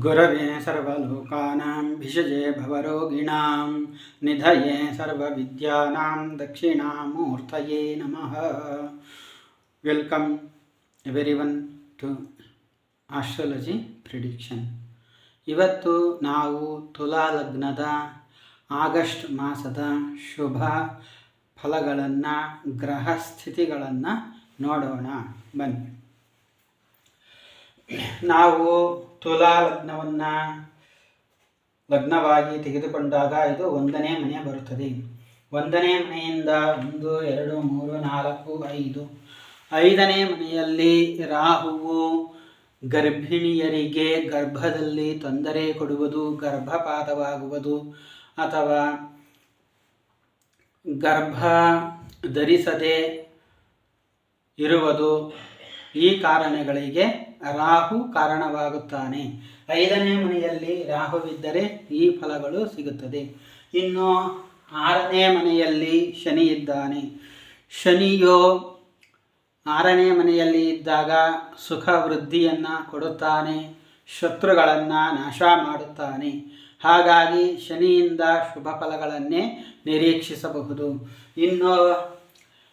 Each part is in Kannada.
गुरवे सर्वलोकानां भिषजे भवरोगिणां निधये सर्वविद्यानां दक्षिणामूर्तये नमः welcome every one to astrology prediction ಇವತ್ತು ನಾವು ತುಲಾ ಲಗ್ನದ ಆಗಸ್ಟ್ ಮಾಸದ ಶುಭ ಫಲಗಳನ್ನು ಗ್ರಹ ಸ್ಥಿತಿಗಳನ್ನು ನೋಡೋಣ ಬನ್ನಿ ನಾವು ತುಲಾ ಲಗ್ನವನ್ನು ಲಗ್ನವಾಗಿ ತೆಗೆದುಕೊಂಡಾಗ ಇದು ಒಂದನೇ ಮನೆ ಬರುತ್ತದೆ. ಒಂದನೇ ಮನೆಯಿಂದ ಒಂದು, ಎರಡು, ಮೂರು, ನಾಲ್ಕು, ಐದು. ಐದನೇ ಮನೆಯಲ್ಲಿ ರಾಹುವು ಗರ್ಭಿಣಿಯರಿಗೆ ಗರ್ಭದಲ್ಲಿ ತೊಂದರೆ ಕೊಡುವುದು, ಗರ್ಭಪಾತವಾಗುವುದು ಅಥವಾ ಗರ್ಭ ಧರಿಸದೆ ಇರುವುದು ಈ ಕಾರಣಗಳಿಗೆ ರಾಹು ಕಾರಣವಾಗುತ್ತಾನೆ. ಐದನೇ ಮನೆಯಲ್ಲಿ ರಾಹುವಿದ್ದರೆ ಈ ಫಲಗಳು ಸಿಗುತ್ತದೆ. ಇನ್ನು ಆರನೇ ಮನೆಯಲ್ಲಿ ಶನಿ ಇದ್ದಾನೆ. ಶನಿಯು ಆರನೇ ಮನೆಯಲ್ಲಿ ಇದ್ದಾಗ ಸುಖ ವೃದ್ಧಿಯನ್ನು ಕೊಡುತ್ತಾನೆ, ಶತ್ರುಗಳನ್ನು ನಾಶ ಮಾಡುತ್ತಾನೆ. ಹಾಗಾಗಿ ಶನಿಯಿಂದ ಶುಭ ಫಲಗಳನ್ನೇ ನಿರೀಕ್ಷಿಸಬಹುದು. ಇನ್ನು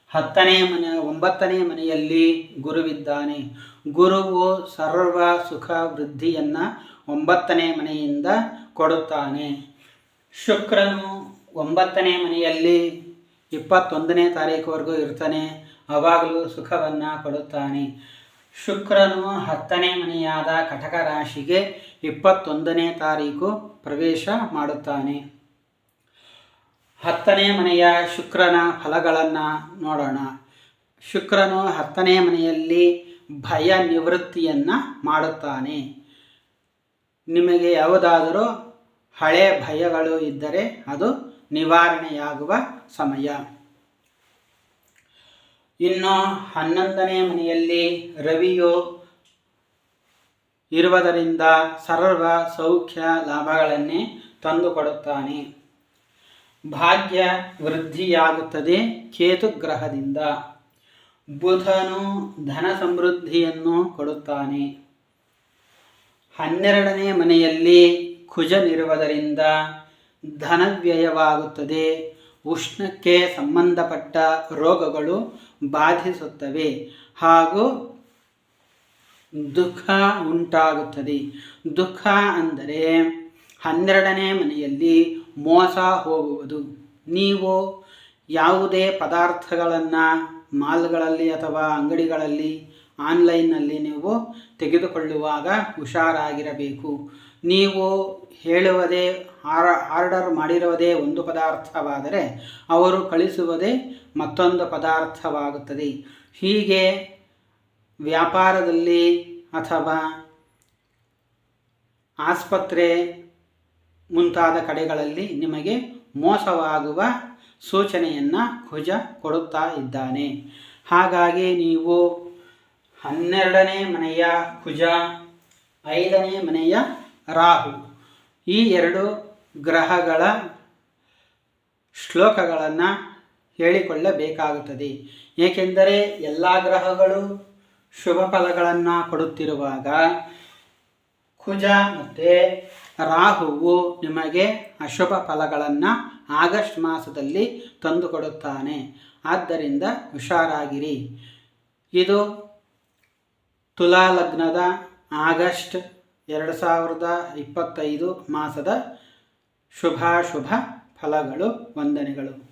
ಹತ್ತನೇ ಮನೆ, ಒಂಬತ್ತನೇ ಮನೆಯಲ್ಲಿ ಗುರುವಿದ್ದಾನೆ. ಗುರುವು ಸರ್ವ ಸುಖ ವೃದ್ಧಿಯನ್ನು ಒಂಬತ್ತನೇ ಮನೆಯಿಂದ ಕೊಡುತ್ತಾನೆ. ಶುಕ್ರನು ಒಂಬತ್ತನೇ ಮನೆಯಲ್ಲಿ ಇಪ್ಪತ್ತೊಂದನೇ ತಾರೀಕುವರೆಗೂ ಇರ್ತಾನೆ. ಅವಾಗಲೂ ಸುಖವನ್ನು ಕೊಡುತ್ತಾನೆ. ಶುಕ್ರನು ಹತ್ತನೇ ಮನೆಯಾದ ಕಟಕ ರಾಶಿಗೆ ಇಪ್ಪತ್ತೊಂದನೇ ತಾರೀಕು ಪ್ರವೇಶ ಮಾಡುತ್ತಾನೆ. ಹತ್ತನೇ ಮನೆಯ ಶುಕ್ರನ ಫಲಗಳನ್ನು ನೋಡೋಣ. ಶುಕ್ರನು ಹತ್ತನೇ ಮನೆಯಲ್ಲಿ ಭಯ ನಿವೃತ್ತಿಯನ್ನು ಮಾಡುತ್ತಾನೆ. ನಿಮಗೆ ಯಾವುದಾದರೂ ಹಳೆ ಭಯಗಳು ಇದ್ದರೆ ಅದು ನಿವಾರಣೆಯಾಗುವ ಸಮಯ. ಇನ್ನು ಹನ್ನೊಂದನೇ ಮನೆಯಲ್ಲಿ ರವಿಯು ಇರುವುದರಿಂದ ಸರ್ವ ಸೌಖ್ಯ ಲಾಭಗಳನ್ನೇ ತಂದುಕೊಡುತ್ತಾನೆ. ಭಾಗ್ಯ ವೃದ್ಧಿಯಾಗುತ್ತದೆ ಕೇತುಗ್ರಹದಿಂದ ಬುಧನು ಧನ ಸಮೃದ್ಧಿಯನ್ನು ಕೊಡುತ್ತಾನೆ. ಹನ್ನೆರಡನೇ ಮನೆಯಲ್ಲಿ ಕುಜನಿರುವುದರಿಂದ ಧನವ್ಯಯವಾಗುತ್ತದೆ ಉಷ್ಣಕ್ಕೆ ಸಂಬಂಧಪಟ್ಟ ರೋಗಗಳು ಬಾಧಿಸುತ್ತವೆ ಹಾಗೂ ದುಃಖ ಉಂಟಾಗುತ್ತದೆ. ದುಃಖ ಅಂದರೆ ಹನ್ನೆರಡನೇ ಮನೆಯಲ್ಲಿ ಮೋಸ ಹೋಗುವುದು. ನೀವು ಯಾವುದೇ ಪದಾರ್ಥಗಳನ್ನು ಮಾಲ್ಗಳಲ್ಲಿ ಅಥವಾ ಅಂಗಡಿಗಳಲ್ಲಿ, ಆನ್ಲೈನ್ನಲ್ಲಿ ನೀವು ತೆಗೆದುಕೊಳ್ಳುವಾಗ ಹುಷಾರಾಗಿರಬೇಕು. ನೀವು ಹೇಳುವುದೇ, ಆರ, ಆರ್ಡರ್ ಮಾಡಿರುವುದೇ ಒಂದು ಪದಾರ್ಥವಾದರೆ ಅವರು ಕಳಿಸುವುದೇ ಮತ್ತೊಂದು ಪದಾರ್ಥವಾಗುತ್ತದೆ. ಹೀಗೆ ವ್ಯಾಪಾರದಲ್ಲಿ ಅಥವಾ ಆಸ್ಪತ್ರೆ ಮುಂತಾದ ಕಡೆಗಳಲ್ಲಿ ನಿಮಗೆ ಮೋಸವಾಗುವ ಸೂಚನೆಯನ್ನು ಕುಜ ಕೊಡುತ್ತಾ ಇದ್ದಾನೆ. ಹಾಗಾಗಿ ನೀವು ಹನ್ನೆರಡನೇ ಮನೆಯ ಕುಜ ಐದನೇ ಮನೆಯ ರಾಹು ಈ ಎರಡು ಗ್ರಹಗಳ ಶ್ಲೋಕಗಳನ್ನು ಹೇಳಿಕೊಳ್ಳಬೇಕಾಗುತ್ತದೆ. ಏಕೆಂದರೆ ಎಲ್ಲ ಗ್ರಹಗಳು ಶುಭ ಫಲಗಳನ್ನು ಕೊಡುತ್ತಿರುವಾಗ ಕುಜ ಮತ್ತು ರಾಹುವು ನಿಮಗೆ ಅಶುಭ ಫಲಗಳನ್ನು ಆಗಸ್ಟ್ ಮಾಸದಲ್ಲಿ ತಂದುಕೊಡುತ್ತಾನೆ. ಆದ್ದರಿಂದ ಹುಷಾರಾಗಿರಿ. ಇದು ತುಲಾ ಲಗ್ನದ ಆಗಸ್ಟ್ ಎರಡು ಸಾವಿರದ ಇಪ್ಪತ್ತೈದು ಮಾಸದ ಶುಭಾಶುಭ ಫಲಗಳು, ವಂದನೆಗಳು.